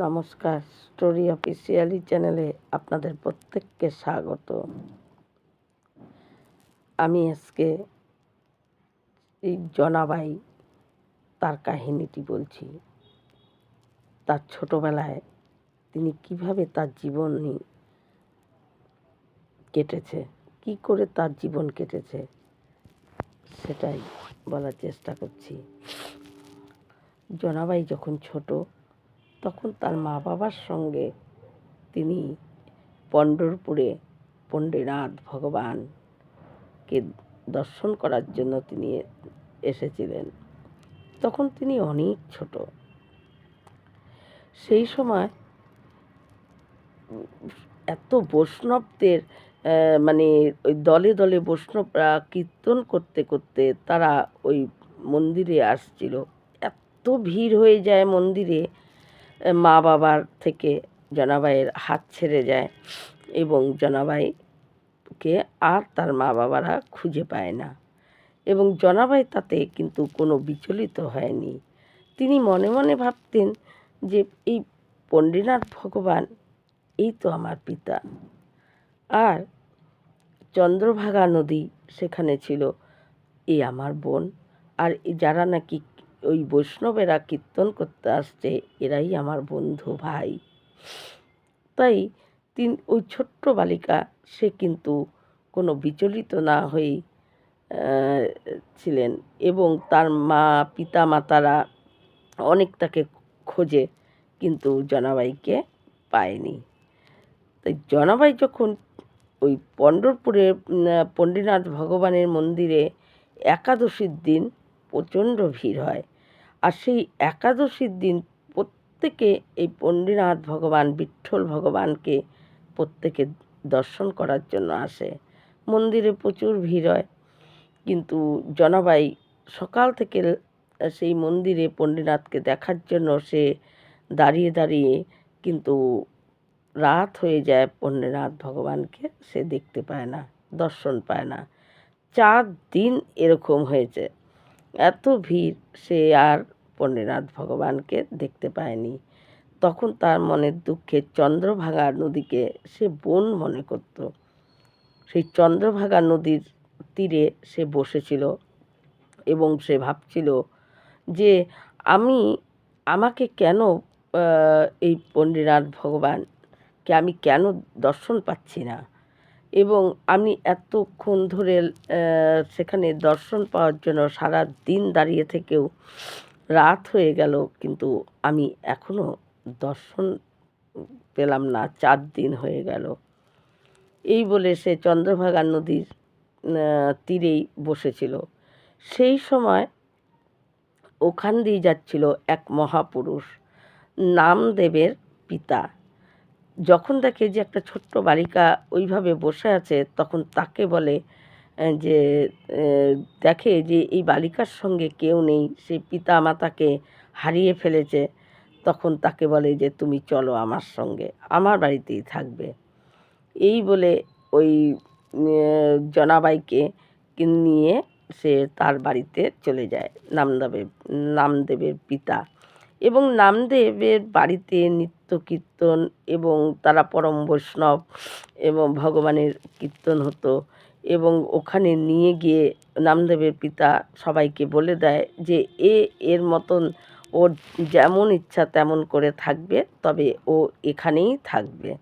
নমস্কার, story officially চ্যানেলে আপনাদের প্রত্যেককে স্বাগত। আমি আজকে এই জনাবাই তার কাহিনীটি বলছি। তার ছোটবেলায় তিনি কীভাবে তার জীবনী কেটেছে, কি করে তার জীবন কেটেছে, সেটাই বলার চেষ্টা করছি। জনাবাই যখন ছোট তখন তার মা বাবার সঙ্গে তিনি পণ্ডরপুরে পণ্ডিনাথ ভগবানকে দর্শন করার জন্য তিনি এসেছিলেন। তখন তিনি অনেক ছোট। সেই সময় এত বৈষ্ণবদের মানে ওই দলে দলে বৈষ্ণবরা কীর্তন করতে করতে তারা ওই মন্দিরে আসছিল। এত ভিড় হয়ে যায় মন্দিরে। মা বাবার থেকে জনাবাইয়ের হাত ছেড়ে যায় এবং জনাবাইকে আর তার মা বাবারা খুঁজে পায় না। এবং জনাবাই তাতে কিন্তু কোনো বিচলিত হয়নি। তিনি মনে মনে ভাবতেন যে, এই পণ্ডিনাথ ভগবান, এই তো আমার পিতা। আর চন্দ্রভাগা নদী সেখানে ছিল। এই আমার বোন। আর যারা নাকি ওই বৈষ্ণবেরা কীর্তন করতে আসছে এরাই আমার বন্ধু ভাই। তাই তিন ওই ছোট্ট বালিকা সে কিন্তু কোনো বিচলিত না আহ, ছিলেন এবং তার মা পিতা মাতারা অনেক তাকে খোঁজে কিন্তু জনাবাইকে পায়নি। তাই জনাবাই যখন ওই পণ্ডরপুরে পণ্ডিনাথ ভগবানের মন্দিরে একাদশীর দিন প্রচণ্ড ভিড় হয়। আর সেই একাদশীর দিন প্রত্যেকে এই পণ্ডিনাথ ভগবান, বিঠ্ঠল ভগবানকে প্রত্যেকে দর্শন করার জন্য আসে। মন্দিরে প্রচুর ভিড় হয়। কিন্তু জনাবাই সকাল থেকে সেই মন্দিরে পণ্ডিনাথকে দেখার জন্য সে দাঁড়িয়ে দাঁড়িয়ে কিন্তু রাত হয়ে যায় পণ্ডিনাথ ভগবানকে, সে দেখতে পায় না, দর্শন পায় না। চার দিন এরকম হয়েছে। এত ভিড় সে আর পণ্ডিনাথ ভগবানকে দেখতে পায়নি। তখন তার মনের দুঃখে চন্দ্রভাগা নদীকে সে বোন মনে করত। সেই চন্দ্রভাগা নদীর তীরে সে বসেছিল এবং সে ভাবছিল যে আমি, আমাকে কেন এই পণ্ডিনাথ ভগবানকে আমি কেন দর্শন পাচ্ছি না? এবং আমি এতক্ষণ ধরে সেখানে দর্শন পাওয়ার জন্য সারা দিন দাঁড়িয়ে থেকেও রাত হয়ে গেল, কিন্তু আমি এখনও দর্শন পেলাম না, চার দিন হয়ে গেল। এই বলে সে চন্দ্রভাগা নদীর তীরেই বসেছিল। সেই সময় ওখান দিয়ে যাচ্ছিল এক মহাপুরুষ, নামদেবের পিতা। যখন দেখে যে একটা ছোট্ট বালিকা ওইভাবে বসে আছে, তখন তাকে বলে যে দেখে যে এই বালিকার সঙ্গে কেউ নেই সেই পিতা মাতাকে হারিয়ে ফেলেছে, তখন তাকে বলে যে, তুমি চলো আমার সঙ্গে, আমার বাড়িতেই থাকবে। এই বলে ওই জনাবাইকে নিয়ে সে তার বাড়িতে চলে যায়, নামদেবের নামদেবের পিতা। এবং নামদেবের বাড়িতে নিত্য কীর্তন এবং তারা পরম বৈষ্ণব এবং ভগবানের কীর্তন হতো এবং ওখানে নিয়ে গিয়ে নামদেবের পিতা সবাইকে বলে দেয় যে, এ, এর মতন ওর যেমন ইচ্ছা তেমন করে থাকবে, তবে ও এখানেই থাকবে।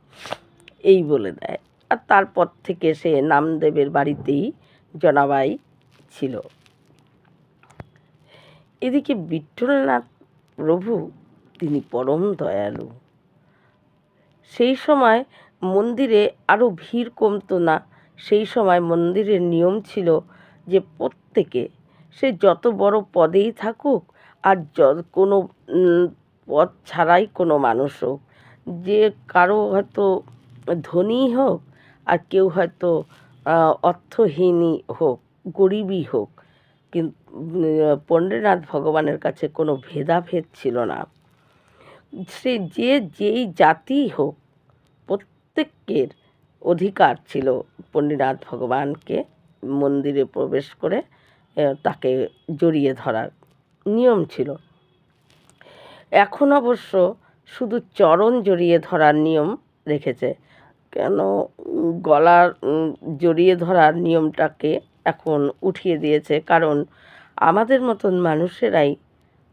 এই বলে দেয়। আর তারপর থেকে সে নামদেবের বাড়িতেই জনাবাই ছিল। এদিকে বিঠ্ঠলনাথ প্রভু, তিনি পরম দয়ালু। সেই সময় মন্দিরে আরও ভিড় কমতো না, সেই সময় মন্দিরের নিয়ম ছিল যে প্রত্যেকে, সে যত বড় পদেই থাকুক আর কোনো পদ ছাড়াই কোনো মানুষ হোক, যে কারও হয়তো ধনী হোক আর কেউ হয়তো অর্থহীনই হোক, গরিবই হোক কিন্তু পণ্ডিতনাথ ভগবানের কাছে কোনো ভেদাভেদ ছিল না। সে যে যেই জাতি হোক, প্রত্যেকের অধিকার ছিল পণ্ডিতনাথ ভগবানকে মন্দিরে প্রবেশ করে তাকে জড়িয়ে ধরার নিয়ম ছিল। এখন অবশ্য শুধু চরণ জড়িয়ে ধরার নিয়ম রেখেছে। কেন গলার জড়িয়ে ধরার নিয়মটাকে এখন উঠিয়ে দিয়েছে। কারণ আমাদের মতন মানুষেরাই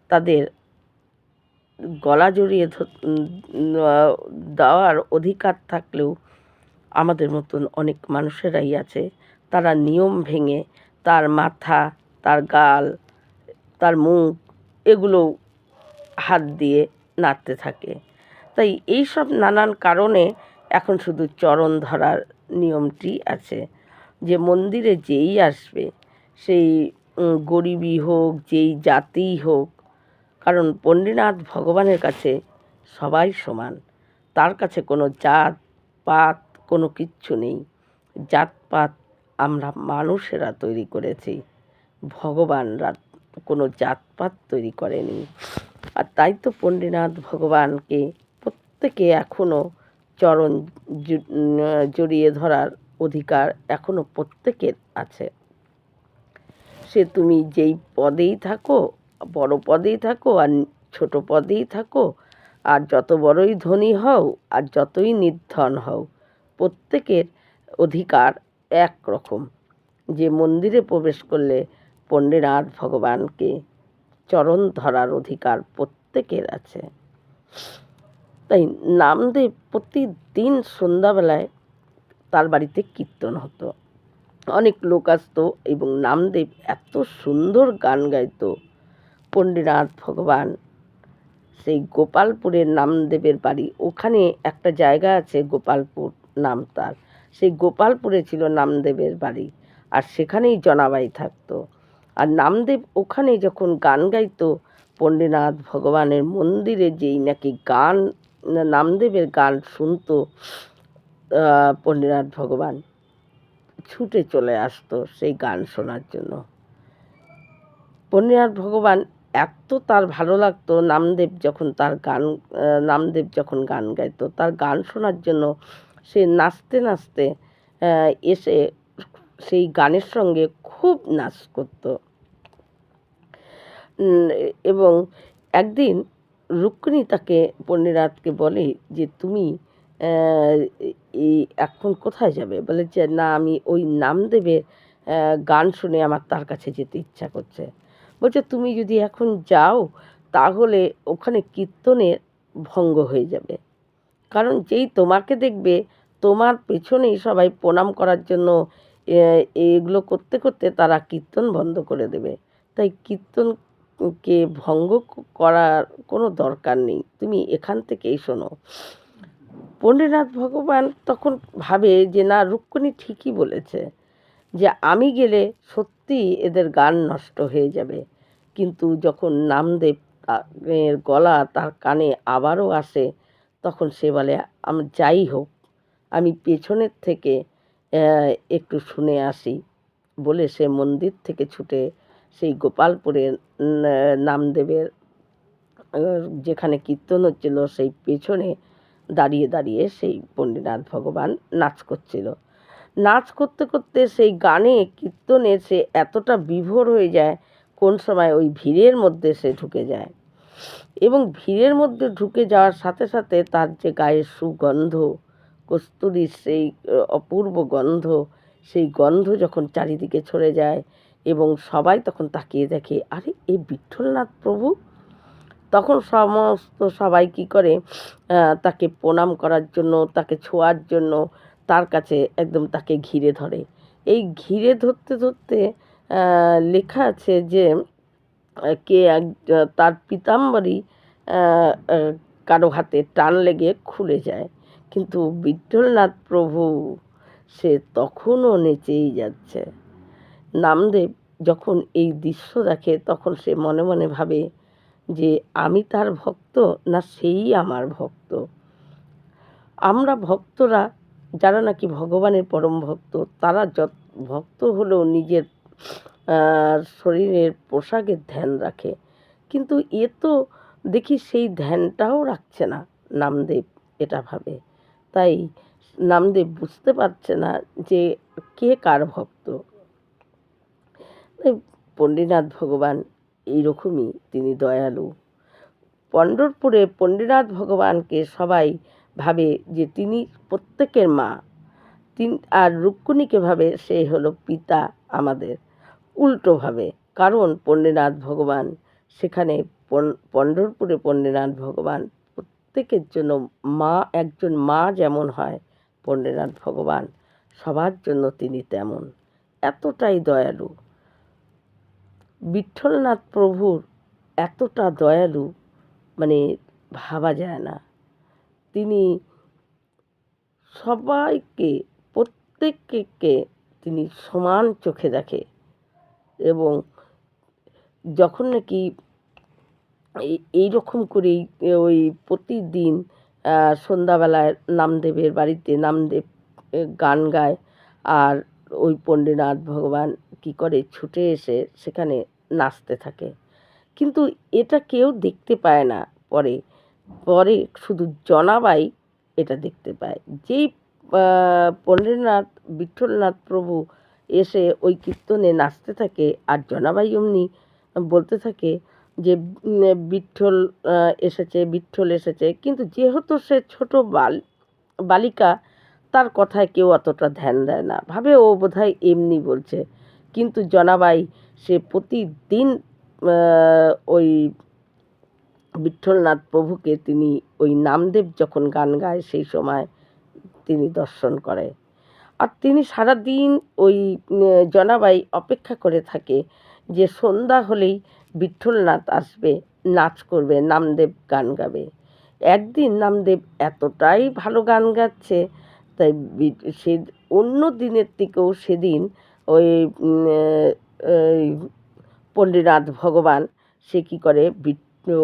তাদের গলা জড়িয়ে দেওয়ার অধিকার থাকলেও আমাদের মতন অনেক মানুষেরাই আছে। তারা নিয়ম ভেঙে তার মাথা, তার গাল, তার মুখ এগুলো হাত দিয়ে নাড়তে থাকে। তাই এই সব নানান কারণে এখন শুধু চরণ ধরার নিয়মটি আছে। যে মন্দিরে যেই আসবে, সেই গরিবই হোক, যেই জাতিই হোক, কারণ পণ্ডিনাথ ভগবানের কাছে সবাই সমান। তার কাছে কোনো জাত পাত কোনো কিচ্ছু নেই। জাতপাত আমরা মানুষেরা তৈরি করেছি। ভগবানরা কোনো জাতপাত তৈরি করেনি। আর তাই তো পণ্ডিনাথ ভগবানকে প্রত্যেকে এখনও চরণ জড়িয়ে ধরার অধিকার এখনও প্রত্যেকের আছে। সে তুমি যেই পদেই থাকো, বড় পদেই থাকো আর ছোট পদেই থাকো, আর যত বড়ই ধনী হও আর যতই নির্ধন হও, প্রত্যেকের অধিকার এক রকম যে মন্দিরে প্রবেশ করলে পণ্ডিনাথ ভগবানকে চরণ ধরার অধিকার প্রত্যেকের আছে। তাই নামদেব প্রতিদিন সন্ধ্যাবেলায় তার বাড়িতে কীর্তন হতো। অনেক লোক আসতো এবং নামদেব এত সুন্দর গান গাইতো। পণ্ডিনাথ ভগবান, সেই গোপালপুরের নামদেবের বাড়ি, ওখানে একটা জায়গা আছে গোপালপুর নাম তার। সেই গোপালপুরে ছিল নামদেবের বাড়ি আর সেখানেই জনাবাই থাকতো। আর নামদেব ওখানে যখন গান গাইতো পণ্ডিনাথ ভগবানের মন্দিরে যেই নাকি গান, নামদেবের গান শুনতো পণ্ডিনাথ ভগবান ছুটে চলে আসতো সেই গান শোনার জন্য। পণ্ডিনাথ ভগবান এত তার ভালো লাগতো, নামদেব যখন তার গান নামদেব যখন গান গাইতো, তার গান শোনার জন্য সে নাচতে নাচতে এসে সেই গানের সঙ্গে খুব নাচ করতো। এবং একদিন রুক্মিণী তাকে পণ্ডিনাথকে বলে যে, তুমি এই এখন কোথায় যাবে? বলে যে, না, আমি ওই নামদেবের গান শুনে আমার তার কাছে যেতে ইচ্ছা করছে। বলছে, তুমি যদি এখন যাও, তাহলে ওখানে কীর্তনের ভঙ্গ হয়ে যাবে। কারণ যেই তোমাকে দেখবে, তোমার পেছনেই সবাই প্রণাম করার জন্য এগুলো করতে করতে তারা কীর্তন বন্ধ করে দেবে। তাই কীর্তনকে ভঙ্গ করার কোনো দরকার নেই। তুমি এখান থেকেই শোনো। পণ্ডিতনাথ ভগবান তখন ভাবে যে, না, রুক্মিণী ঠিকই বলেছে যে, আমি গেলে সত্যি এদের গান নষ্ট হয়ে যাবে। কিন্তু যখন নামদেব এর গলা তার কানে আবারও আসে, তখন সে বলে, আমি, যাই হোক, আমি পেছনের থেকে একটু শুনে আসি। বলে সে মন্দির থেকে ছুটে সেই গোপালপুরে নামদেবের যেখানে কীর্তন হচ্ছিল, সেই পেছনে দাঁড়িয়ে দাঁড়িয়ে সেই পণ্ডিতনাথ ভগবান নাচ করছিল। নাচ করতে করতে সেই গানে, কীর্তনে সে এতটা বিভোর হয়ে যায়, কোন সময় ওই ভিড়ের মধ্যে সে ঢুকে যায়। এবং ভিড়ের মধ্যে ঢুকে যাওয়ার সাথে সাথে তার যে গায়ের সুগন্ধ কস্তুরির সেই অপূর্ব গন্ধ, সেই গন্ধ যখন চারিদিকে ছড়ে যায় এবং সবাই তখন তাকিয়ে দেখে, আরে এই বিঠ্ঠলনাথ প্রভু? তখন সমস্ত সবাই কী করে তাকে প্রণাম করার জন্য, তাকে ছোঁয়ার জন্য তার কাছে একদম তাকে ঘিরে ধরে। এই ঘিরে ধরতে ধরতে লেখা আছে যে, কে এক, তার পিতাম্বরী কারও হাতে টান লেগে খুলে যায়। কিন্তু বিঠ্ঠলনাথ প্রভু, সে তখনও নেচেই যাচ্ছে। নামদেব যখন এই দৃশ্য দেখে, তখন সে মনে মনে ভাবে যে আমি তার ভক্ত না সেই আমার ভক্ত। আমরা ভক্তরা, যারা নাকি ভগবানের পরম ভক্ত, তারা যত, ভক্ত হলেও নিজের শরীরের পোশাকের ধ্যান রাখে। কিন্তু এ তো দেখি সেই ধ্যানটাও রাখছে না, নামদেব এটা ভাবে। তাই নামদেব বুঝতে পারছে না যে কে কার ভক্ত। তাই পণ্ডিতনাথ ভগবান এইরকমই তিনি দয়ালু। পণ্ডরপুরে পণ্ডিনাথ ভগবানকে সবাই ভাবে যে তিনি প্রত্যেকের মা। তিন, আর রুক্মিণীকে ভাবে সে হলো পিতা আমাদের। উল্টোভাবে কারণ পণ্ডিনাথ ভগবান সেখানে পণ্ডরপুরে পণ্ডিনাথ ভগবান প্রত্যেকের জন্য মা, একজন মা যেমন হয় পণ্ডিনাথ ভগবান সবার জন্য তিনি তেমন। এতটাই দয়ালু। বিঠ্ঠলনাথ প্রভুর এতটা দয়ালু মানে ভাবা যায় না। তিনি সবাইকে, প্রত্যেককে তিনি সমান চোখে দেখে এবং যখন নাকি এই- এই রকম করেই ওই প্রতিদিন সন্ধ্যাবেলায় নামদেবের বাড়িতে নামদেব গান গায়। আর ওই পণ্ডিনাথ ভগবান কি করে ছুটে এসে সেখানে নাচতে থাকে। কিন্তু এটা কেউ দেখতে পায় না পরে। পরে শুধু জনাবাই এটা দেখতে পায়। যেই পণ্ডিতনাথ বিঠ্ঠলনাথ প্রভু এসে ওই কীর্তনে নাচতে থাকে আর জনাবাই অমনি বলতে থাকে যে উম, বিঠ্ঠল এসেছে বিঠ্ঠল এসেছে। কিন্তু যেহেতু সে ছোট বাল বালিকা তার কথায় কেউ অতটা ধ্যান দেয় না। ভাবে ও বোধহয় এমনি বলছে। কিন্তু জনাবাই, সে প্রতিদিন ওই বিঠ্ঠলনাথ প্রভুকে তিনি ওই নামদেব যখন গান গায়, সেই সময় তিনি দর্শন করে। আর তিনি সারাদিন ওই জনাবাই অপেক্ষা করে থাকে যে সন্ধ্যা হলেই বিঠ্ঠলনাথ আসবে, নাচ করবে, নামদেব গান গাবে। একদিন নামদেব এতটাই ভালো গান গাচ্ছে, তাই সে অন্য দিনের থেকেও সেদিন ওই পণ্ডিতনাথ ভগবান, সে কী করে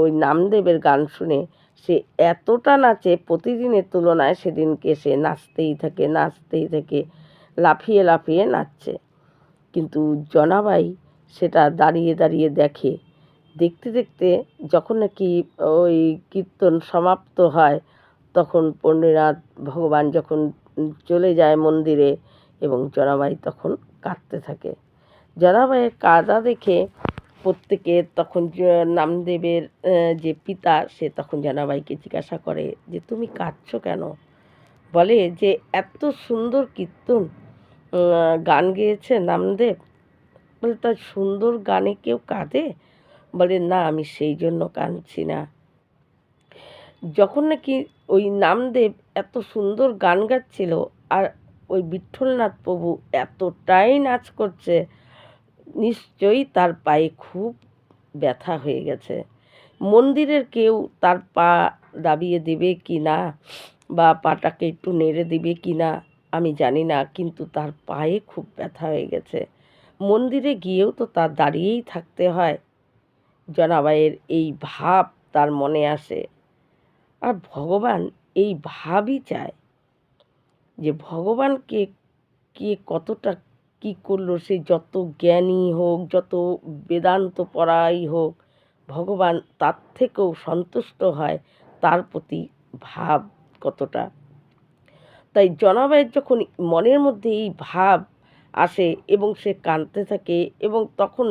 ওই নামদেবের গান শুনে সে এতটা নাচে, প্রতিদিনের তুলনায় সেদিনকে সে নাচতেই থাকে নাচতেই থাকে, লাফিয়ে লাফিয়ে নাচছে। কিন্তু জনাবাই সেটা দাঁড়িয়ে দাঁড়িয়ে দেখে, দেখতে দেখতে যখন নাকি ওই কীর্তন সমাপ্ত হয়, তখন পণ্ডিনাথ ভগবান যখন চলে যায় মন্দিরে এবং জনাবাই তখন কাঁদতে থাকে। জনাবাইয়ের কাঁদা দেখে প্রত্যেকে তখন নামদেবের যে পিতা, সে তখন জনাবাইকে জিজ্ঞাসা করে যে, তুমি কাঁদছো কেন? বলে যে, এত সুন্দর কীর্তন গান গেয়েছে নামদেব। বলে তার সুন্দর গানে কেউ কাঁদে? বলে, না, আমি সেই জন্য কাঁদছি না। যখন নাকি ওই নামদেব এত সুন্দর গান গাচ্ছিল, আর ওই বিঠ্ঠলনাথ প্রভু এতটাই নাচ করছে, নিশ্চয়ই তার পায়ে খুব ব্যথা হয়ে গেছে। মন্দিরের কেউ তার পা দাবিয়ে দেবে কি না বা পাটাকে একটু নেড়ে দিবে কি না, আমি জানি না, কিন্তু তার পায়ে খুব ব্যথা হয়ে গেছে। মন্দিরে গিয়েও তো তার দাঁড়িয়েই থাকতে হয়। জনাবাইয়ের এই ভাব তার মনে আসে। আর ভগবান এই ভাবই চায় যে ভগবানকে কে কতটা কি করল, সে যত জ্ঞানী হোক, যত বেদান্ত পড়াই হোক, ভগবান তার থেকেও সন্তুষ্ট হয়, তার প্রতি ভাব কতটা। তাই জনাবাইয়ের যখন মনের মধ্যে এই ভাব আসে এবং সে কাঁদতে থাকে এবং তখন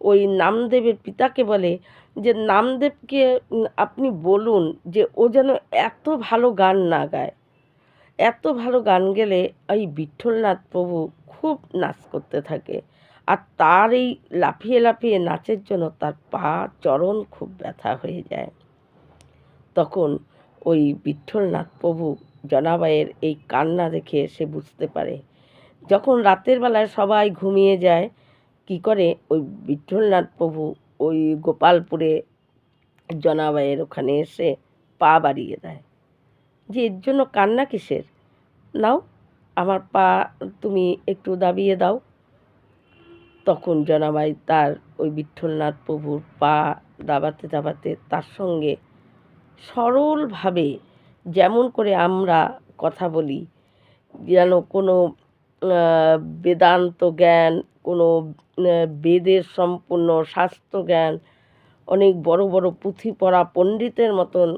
ওই নামদেবের পিতাকে বলে যে, নামদেবকে আপনি বলুন যে, ও যেন এত ভালো গান না গায়। এত ভালো গান গেলে ওই বিঠ্ঠলনাথ প্রভু খুব নাচ করতে থাকে। আর তার এই লাফিয়ে লাফিয়ে নাচের জন্য তার পা চরণ খুব ব্যথা হয়ে যায়। তখন ওই বিঠ্ঠলনাথ প্রভু জনাবাইয়ের এই কান্না দেখে সে বুঝতে পারে। যখন রাতের বেলায় সবাই ঘুমিয়ে যায়, কি করে? ওই বিঠ্ঠলনাথ প্রভু ওই গোপালপুরে জনাবাইয়ের ওখানে এসে পা বাড়িয়ে দেয়। যে এর জন্য কান্না কিসের? নাও, আমার পা তুমি একটু দাবিয়ে দাও। তখন জনাবাই তার ওই বিঠ্ঠলনাথ প্রভুর পা দাবাতে দাবাতে তার সঙ্গে সরলভাবে যেমন করে আমরা কথা বলি, যেন কোনো বেদান্ত জ্ঞান, কোনো বেদের সম্পূর্ণ শাস্ত্র জ্ঞান, অনেক বড় বড় পুঁথি পড়া পণ্ডিতের মতন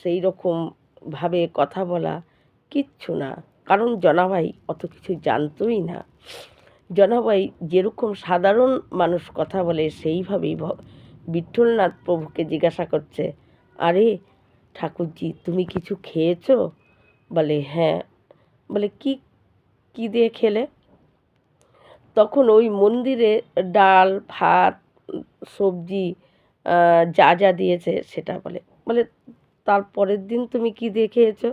সেই রকমভাবে কথা বলা কিচ্ছু না। কারণ জনাভাই অত কিছু জানতোই না। জনাভাই যেরকম সাধারণ মানুষ কথা বলে, সেইভাবেই বিঠ্ঠলনাথ প্রভুকে জিজ্ঞাসা করছে, আরে ঠাকুরজি, তুমি কিছু খেয়েছো? বলে হ্যাঁ। বলে, কি কি দিয়ে খেলে? তখন ওই মন্দিরে ডাল, ভাত, সবজি যা যা দিয়েছে সেটা বলে। বলে তারপরের দিন তুমি কি দিয়ে খেয়েছো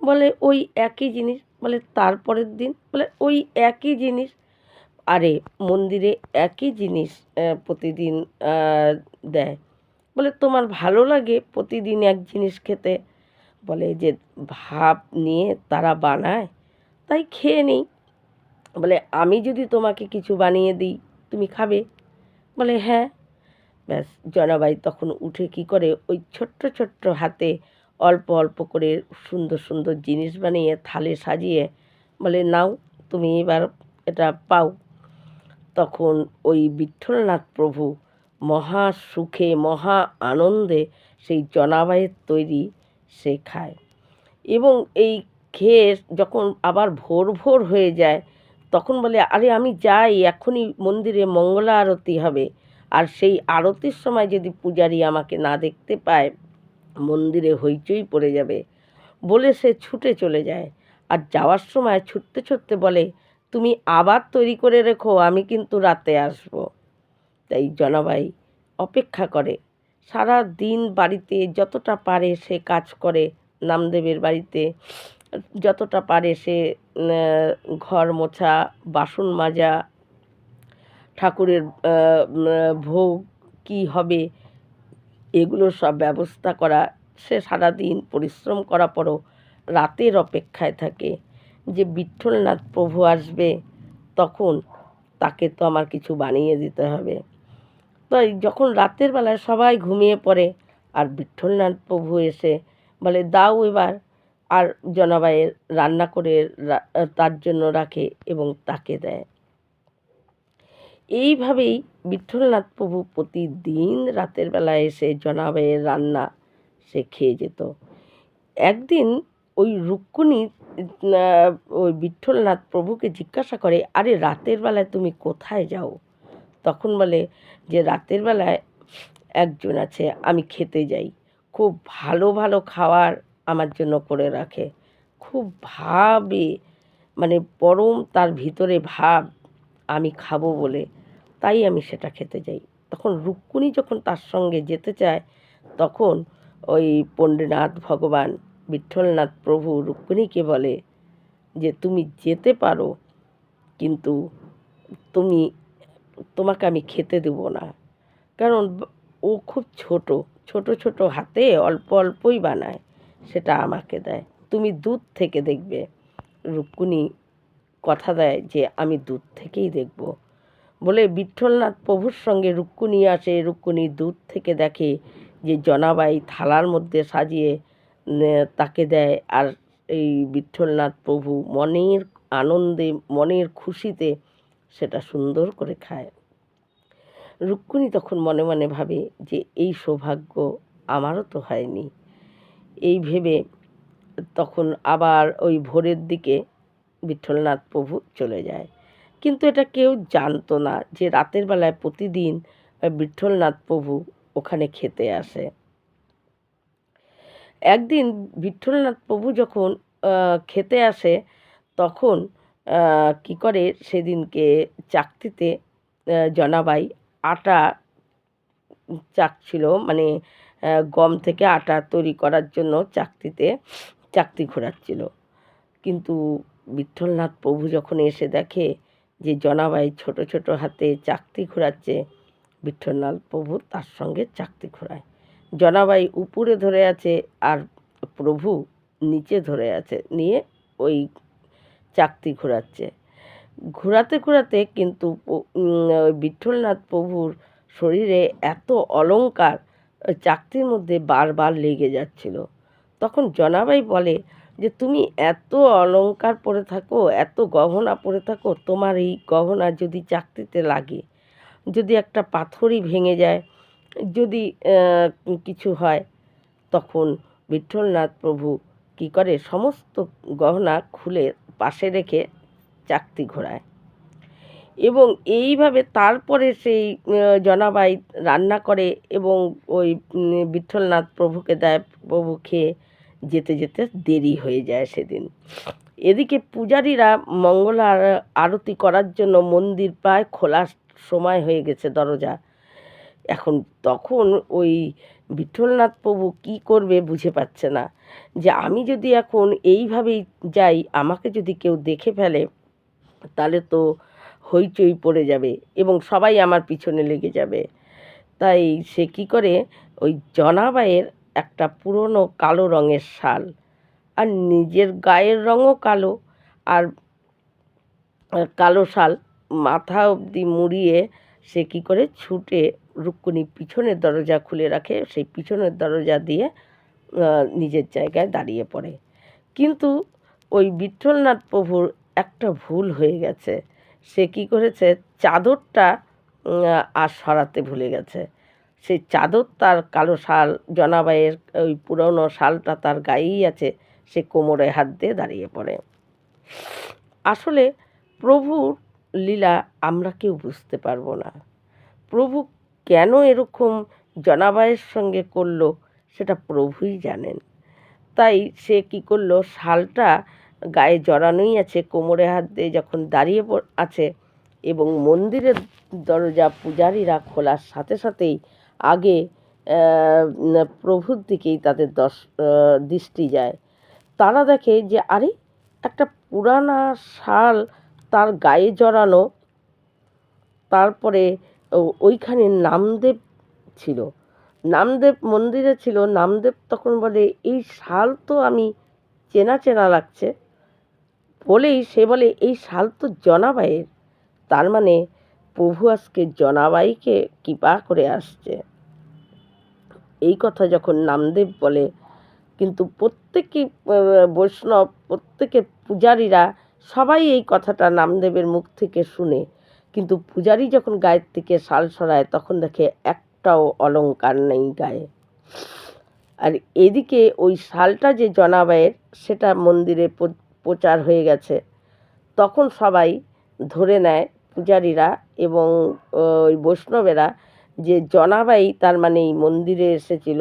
বলে, ওই একই জিনিস। বলে তারপরের দিন? বলে, ওই একই জিনিস। আরে, মন্দিরে একই জিনিস প্রতিদিন দেয়। বলে, তোমার ভালো লাগে প্রতিদিন এক জিনিস খেতে? বলে যে ভাব নিয়ে তারা বানায়, তাই খেয়ে নিই। বলে, আমি যদি তোমাকে কিছু বানিয়ে দিই, তুমি খাবে? বলে হ্যাঁ। ব্যাস জনাবাই তখন উঠে কি করে? ওই ছোট্ট ছোট্ট হাতে অল্প অল্প করে সুন্দর সুন্দর জিনিস বানিয়ে থালে সাজিয়ে বলে, নাও, তুমি এবার এটা পাও। তখন ওই বিঠ্ঠলনাথ প্রভু মহা সুখে, মহা আনন্দে সেই জনাবাইয়ের তৈরি সে খায়। এবং এই খেয়ে যখন আবার ভোর ভোর হয়ে যায়, তখন বলে, আরে, আমি যাই, এখনই মন্দিরে মঙ্গলা আরতি হবে। আর সেই আরতির সময় যদি পূজারি আমাকে না দেখতে পায়, মন্দিরে হইচই পড়ে যাবে বলে সে ছুটে চলে যায়। আর যাওয়ার সময় ছুটতে ছুটতে বলে, তুমি আবার তৈরি করে রেখো, আমি কিন্তু রাতে আসব। তাই জনাবাই অপেক্ষা করে। সারা দিন বাড়িতে যতটা পারে সে কাজ করে, নামদেবের বাড়িতে যতটা পারে সে ঘর মোছা, বাসন মাজা ঠাকুরের ভোগ কী হবে এগুলোর সব ব্যবস্থা করা, সে সারাদিন পরিশ্রম করা পরও রাতের অপেক্ষায় থাকে। যে বিঠ্ঠলনাথ প্রভু আসবে, তখন তাকে তো আমার কিছু বানিয়ে দিতে হবে। তাই যখন রাতের বেলায় সবাই ঘুমিয়ে পড়ে, আর বিঠ্ঠলনাথ প্রভু এসে বলে, দাও এবার। আর জনাবাইয়ের রান্না করে তার জন্য রাখে এবং তাকে দেয়। এইভাবেই বিঠ্ঠলনাথ প্রভু প্রতিদিন রাতের বেলায় এসে জনাবাইয়ের রান্না সে খেয়ে যেত। একদিন ওই রুক্মিণী আহ, ওই বিঠ্ঠলনাথ প্রভুকে জিজ্ঞাসা করে আরে রাতের বেলায় তুমি কোথায় যাও? তখন বলে যে রাতের বেলায় একজন আছে আমি খেতে যাই। খুব ভালো ভালো খাবার আমার জন্য করে রাখে। খুব ভাবে মানে পরম তার ভিতরে ভাব আমি খাব বলে তাই আমি সেটা খেতে যাই। তখন রুক্মিণী যখন তার সঙ্গে যেতে চায়, তখন ওই পণ্ডিনাথ ভগবান, বিঠ্ঠলনাথ প্রভু রুক্মিণীকে বলে যে, তুমি যেতে পারো, কিন্তু তুমি, তোমাকে আমি খেতে দেবো না। কারণ ও খুব ছোট ছোট ছোট হাতে অল্প অল্পই বানায়, সেটা আমাকে দেয়। তুমি দুধ থেকে দেখবে। রুক্মিণী কথা দেয় যে, আমি দুধ থেকেই দেখব। বলে বিঠ্ঠলনাথ প্রভুর সঙ্গে রুক্মিণী আসে। রুক্মিণী দূর থেকে দেখে যে জনাবাই থালার মধ্যে সাজিয়ে তাকে দেয়। আর এই বিঠ্ঠলনাথ প্রভু মনের আনন্দে, মনের খুশিতে সেটা সুন্দর করে খায়। রুক্মিণী তখন মনে মনে ভাবে যে এই সৌভাগ্য আমারও তো হয়নি। এই ভেবে তখন আবার ওই ভোরের দিকে বিঠ্ঠলনাথ প্রভু চলে যায়। কিন্তু এটা কেউ জানতো না যে রাতের বেলায় প্রতিদিন আহ, বিঠ্ঠলনাথ প্রভু ওখানে খেতে আসে। একদিন বিঠ্ঠলনাথ প্রভু যখন খেতে আসে তখন কি করে সেদিনকে চাকতিতে জনাবাই আটা চাকছিল মানে গম থেকে আটা তৈরি করার জন্য চাকতিতে চাকতি ঘোরাচ্ছিল। কিন্তু বিঠ্ঠলনাথ প্রভু যখন এসে দেখে যে জনাবাই ছোট ছোট হাতে চাকতি ঘোরাচ্ছে, বিঠ্ঠলনাথ প্রভু তার সঙ্গে চাকতি ঘোরায়। জনাবাই উপরে ধরে আছে আর প্রভু নিচে ধরে আছে, নিয়ে ওই চাকতি ঘোরাচ্ছে। ঘোরাতে ঘোরাতে কিন্তু ওই বিঠ্ঠলনাথ প্রভুর শরীরে এত অলংকার ওই চাকতির মধ্যে বারবার লেগে যাচ্ছিল। তখন জনাবাই বলে যে তুমি এত অলংকার পরে থাকো এত গহনা পরে থাকো তোমার এই গহনা যদি চাকতিতে লাগে যদি একটা পাথরই ভেঙে যায় যদি কিছু হয় তখন বিঠ্ঠলনাথ প্রভু কী করে সমস্ত গহনা খুলে পাশে রেখে চাকতি ঘোরায়। এবং এইভাবে তারপরে সেই জনাবাই রান্না করে এবং ওই উম, বিঠ্ঠলনাথ প্রভুকে দেয় প্রভু খেয়ে যেতে যেতে দেরি হয়ে যায় সেদিন। এদিকে পূজারীরা মঙ্গল আর- আরতি করার জন্য মন্দির প্রায় খোলার সময় হয়ে গেছে দরজা। এখন তখন ওই বিঠলনাথ প্রভু কি করবে বুঝে পাচ্ছে না। যে আমি যদি এখন এইভাবেই যাই, আমাকে যদি কেউ দেখে ফেলে, তাহলে তো হইচই পড়ে যাবে এবং সবাই আমার পিছনে লেগে যাবে। তাই সে কি করে, ওই জনাবাইয়ের একটা পুরনো কালো রঙের শাল। আর নিজের গায়ের রঙও কালো। আর কালো শাল মাথা অবধি মুড়িয়ে সে কি করে ছুটে রুক্মিণী পিছনের দরজা খুলে রাখে। সেই পিছনের দরজা দিয়ে নিজের জায়গায় দাঁড়িয়ে পড়ে। কিন্তু ওই বিঠ্ঠলনাথ প্রভুর একটা ভুল হয়ে গেছে। সে কি করেছে? চাদরটা আর সরাতে ভুলে গেছে। সেই চাদর তার কালো শাল, জনাবাইয়ের ওই পুরনো শালটা তার গায়েই আছে, সে কোমরে হাত দিয়ে দাঁড়িয়ে পড়ে। আসলে প্রভুর লীলা আমরা কেউ বুঝতে পারব না। প্রভু কেন এরকম জনাবাইয়ের সঙ্গে করল সেটা প্রভুই জানেন। তাই সে কি করল, শালটা গায়ে জড়ানোই আছে, কোমরে হাত দিয়ে যখন দাঁড়িয়ে আছে এবং মন্দিরের দরজা পূজারীরা খোলার সাথে সাথেই আগে প্রভুর দিকেই তাদের দশ দৃষ্টি যায়। তারা দেখে যে, আরে, একটা পুরানা শাল তার গায়ে জড়ানো, তারপরে ওইখানে নামদেব ছিল। নামদেব মন্দিরে ছিল। নামদেব তখন বলে, এই শাল তো আমি চেনা চেনা লাগছে। বলেই সে বলে, এই শাল তো জনাবাইয়ের। তার মানে প্রভু আজকে জনাবাইকে কৃপা করে আসছে। এই কথা যখন নামদেব বলে, কিন্তু প্রত্যেকই বৈষ্ণব, প্রত্যেকের পূজারীরা সবাই এই কথাটা নামদেবের মুখ থেকে শুনে। কিন্তু পূজারী যখন গায়ের থেকে শাল সরায়, তখন দেখে একটাও অলংকার নেই গায়ে। আর এদিকে ওই শালটা যে জনাবাইয়ের, সেটা মন্দিরে প্রচার হয়ে গেছে। তখন সবাই ধরে নেয় পূজারীরা এবং ওই বৈষ্ণবেরা যে জনাবাই তার মানে এই মন্দিরে এসেছিল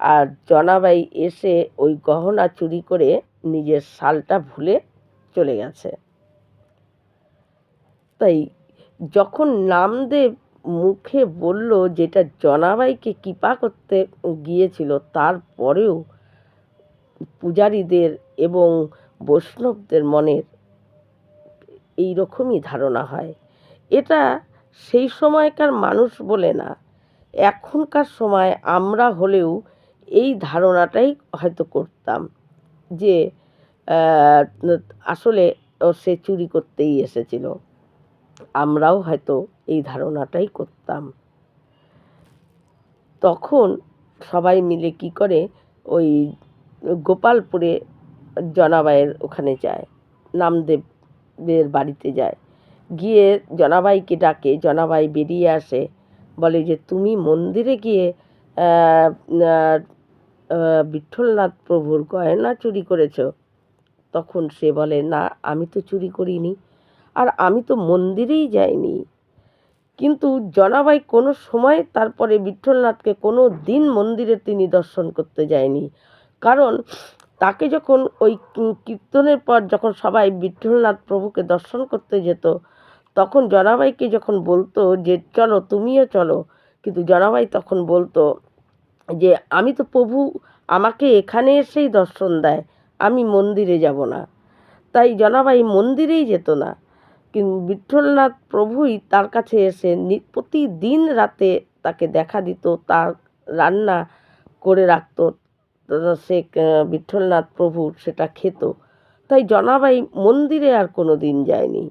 আর জনাবাই এসে ওই গহনা চুরি করে নিজের শালটা ভুলে চলে গেছে। তাই যখন নামদেব মুখে বলল যেটা জনাবাইকে কৃপা করতে গিয়েছিল তারপরেও পূজারীদের এবং বৈষ্ণবদের মনের এই রকমই ধারণা হয়। এটা সেই সময়কার মানুষ বলে না। এখনকার সময় আমরা হলেও এই ধারণাটাই হয়তো করতাম যে আসলে সে চুরি করতেই এসেছিল। আমরাও হয়তো এই ধারণাটাই করতাম। তখন সবাই মিলে কি করে, ওই গোপালপুরে জনাবাইয়ের ওখানে যায়, নামদেবের বাড়িতে যায়। গিয়ে জনাবাইকে ডাকে, জনাবাই বেরিয়ে আসে, বলে যে তুমি মন্দিরে গিয়ে বিঠ্ঠলনাথ প্রভুর গয়না চুরি করেছ। তখন সে বলে, না, আমি তো চুরি করিনি, আর আমি তো মন্দিরেই যাইনি। কিন্তু জনাবাই কোনো সময় তারপরে বিঠ্ঠলনাথকে কোনো দিন মন্দিরে তিনি দর্শন করতে যায়নি। কারণ তাকে যখন ওই কীর্তনের পর যখন সবাই বিঠ্ঠলনাথ প্রভুকে দর্শন করতে যেত তখন জনাবাইকে যখন বলতো যে, চলো, তুমিও চলো। কিন্তু জনাবাই তখন বলতো যে, আমি তো প্রভু, আমাকে এখানে এসেই দর্শন দেয়। আমি মন্দিরে যাব না। তাই জনাবাই মন্দিরেই যেত না। কিন্তু বিঠ্ঠলনাথ প্রভুই তার কাছে এসে প্রতিদিন রাতে তাকে দেখা দিত, তার রান্না করে রাখতো সে বিঠ্ঠলনাথ প্রভু সেটা খেত। তাই জনাবাই মন্দিরে আর কোনো দিন যায়নি।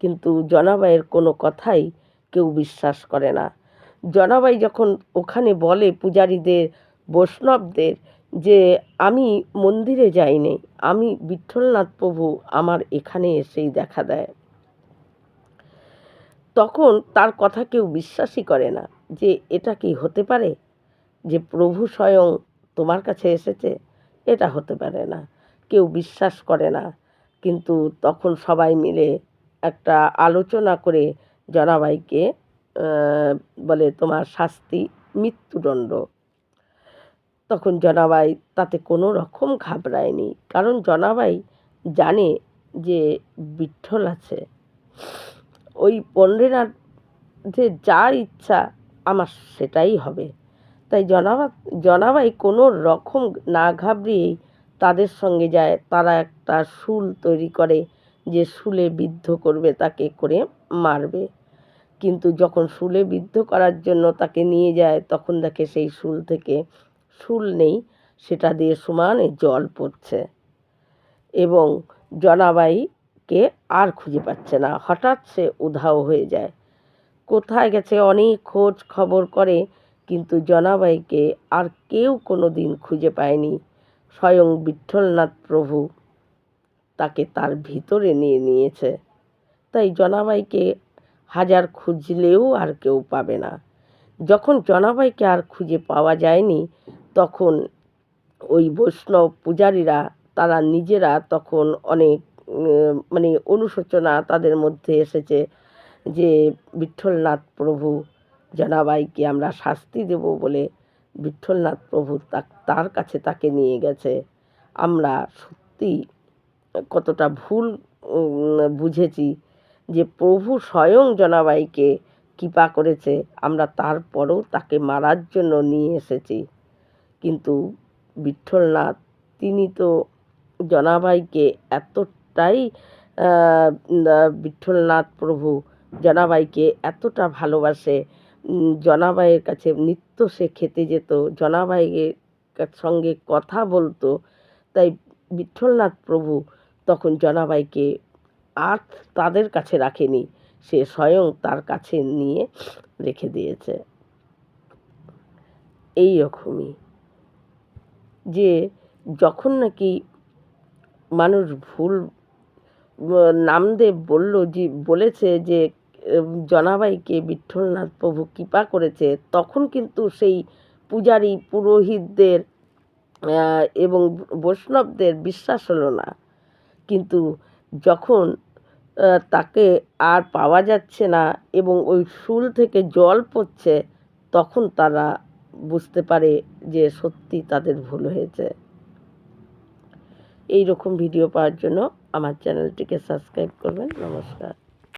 কিন্তু জনাবাইয়ের কোনো কথাই কেউ বিশ্বাস করে না। জনাবাই যখন ওখানে বলে পূজারীদের, বৈষ্ণবদের যে, আমি মন্দিরে যাইনি, আমি বিঠ্ঠলনাথ প্রভু আমার এখানে এসেই দেখা দেয়। তখন তার কথা কেউ বিশ্বাসই করে না যে, এটা কি হতে পারে? যে, প্রভু স্বয়ং তোমার কাছে এসেছে? এটা হতে পারে না। কেউ বিশ্বাস করে না। কিন্তু তখন সবাই মিলে একটা আলোচনা করে জনাবাইকে বলে তোমার শাস্তি মৃত্যুদণ্ড। তখন জনাবাই তাতে কোনো রকম ঘাবড়ায়নি। কারণ জনাবাই জানে যে বিঠ্ঠল আছে। ওই পণ্ডেনার যে যার ইচ্ছা, আমার সেটাই হবে। তাই জনাবা, জনাবাই কোনো রকম না ঘাবড়িয়েই তাদের সঙ্গে যায়। তারা একটা শুল তৈরি করে যে শুলে বিদ্ধ করবে তাকে করে মারবে। কিন্তু যখন শুলে বিদ্ধ করার জন্য তাকে নিয়ে যায়, তখন দেখে সেই শুল থেকে শুল নেই, সেটা দিয়ে সমানে জল পড়ছে। এবং জনাবাইকে আর খুঁজে পাচ্ছে না। হঠাৎ সে উধাও হয়ে যায়। কোথায় গেছে অনেক খোঁজ খবর করে, কিন্তু জনাবাইকে আর কেউ কোনো দিন খুঁজে পায়নি। স্বয়ং বিঠ্ঠলনাথ প্রভু তাকে তার ভিতরে নিয়ে নিয়েছে। তাই জনাবাইকে হাজার খুঁজলেও আর কেউ পাবে না। যখন জনাবাইকে আর খুঁজে পাওয়া যায়নি, তখন ওই বৈষ্ণব পূজারীরা, তারা নিজেরা তখন অনেক মানে অনুশোচনা তাদের মধ্যে এসেছে যে, বিঠ্ঠলনাথ প্রভু জনাবাইকে আমরা শাস্তি দেব বলে বিঠ্ঠলনাথ প্রভু তার কাছে তাকে নিয়ে গেছে। আমরা সত্যি কতটা ভুল বুঝেছি যে প্রভু স্বয়ং জনাবাইকে কৃপা করেছে, আমরা তারপরেও তাকে মারার জন্য নিয়ে এসেছি। কিন্তু বিঠ্ঠলনাথ, তিনি তো জনাবাইকে এতটাই বিঠ্ঠলনাথ প্রভু জনাবাইকে এতটা ভালোবাসে জনাবাইয়ের কাছে নিত্য সে খেতে যেত, জনাবাইয়ের সঙ্গে কথা বলতো, তাই বিঠ্ঠলনাথ প্রভু তখন জনাবাইকে আর তাদের কাছে রাখেনি, সে স্বয়ং তার কাছে নিয়ে রেখে দিয়েছে। এই রকমই। যে যখন নাকি মানুষ ভুল নামদেব বলল যে, বলেছে যে জনাবাইকে বিঠ্ঠলনাথ প্রভু কৃপা করেছে, তখন কিন্তু সেই পূজারী পুরোহিতদের এবং বৈষ্ণবদের বিশ্বাস হলো না। কিন্তু যখন তাকে আর পাওয়া যাচ্ছে না এবং ওই শুল থেকে জল পড়ছে, তখন তারা বুঝতে পারে যে সত্যি তাদের ভুল হয়েছে। এই রকম ভিডিও পাওয়ার জন্য আমার চ্যানেলটিকে সাবস্ক্রাইব করবেন। নমস্কার।